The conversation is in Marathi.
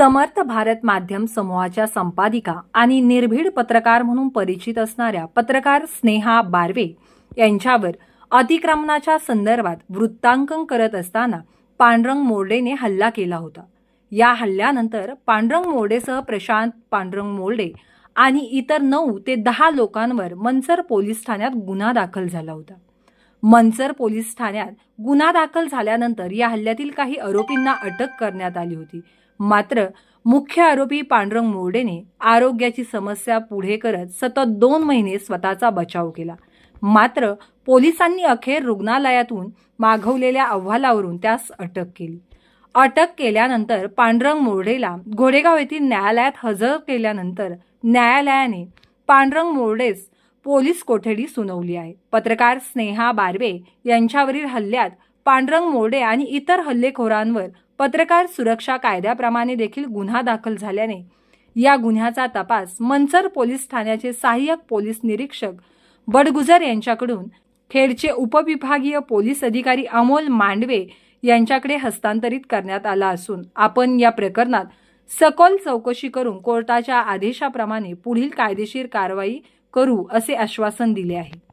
समर्थ भारत माध्यम समूहाच्या संपादिका आणि निर्भीड पत्रकार म्हणून परिचित असणाऱ्या पत्रकार स्नेहा बारवे यांच्यावर अतिक्रमणाच्या संदर्भात वृत्तांकन करत असताना पांडुरंग मोर्डेने हल्ला केला होता. या हल्ल्यानंतर पांडुरंग मोर्डेसह प्रशांत पांडुरंग मोर्डे आणि इतर नऊ ते दहा लोकांवर मनसर पोलीस ठाण्यात गुन्हा दाखल झाला होता. मंचर पोलीस ठाण्यात गुन्हा दाखल झाल्यानंतर या हल्ल्यातील काही आरोपींना अटक करण्यात आली होती. मात्र मुख्य आरोपी पांडुरंग मोर्डेने आरोग्याची समस्या पुढे करत सतत दोन महिने स्वतःचा बचाव केला. मात्र पोलिसांनी अखेर रुग्णालयातून मागवलेल्या अहवालावरून त्यास अटक केली. अटक केल्यानंतर पांडुरंग मोर्डेला घोडेगाव येथील न्यायालयात हजर केल्यानंतर न्यायालयाने पांडुरंग मोर्डेस पोलीस कोठडी सुनावली आहे. पत्रकार स्नेहा बारवे यांच्यावरील हल्ल्यात पांडुरंग मोर्डे आणि इतर हल्लेखोरांवर पत्रकार सुरक्षा कायद्याप्रमाणे देखील गुन्हा दाखल झाल्याने या गुन्ह्याचा तपास मंचर पोलीस ठाण्याचे सहाय्यक पोलीस निरीक्षक बडगुजर यांच्याकडून खेडचे उपविभागीय पोलीस अधिकारी अमोल मांडवे यांच्याकडे हस्तांतरित करण्यात आला असून आपण या प्रकरणात सखोल चौकशी करून कोर्टाच्या आदेशाप्रमाणे पुढील कायदेशीर कारवाई करू असे आश्वासन दिले आहे.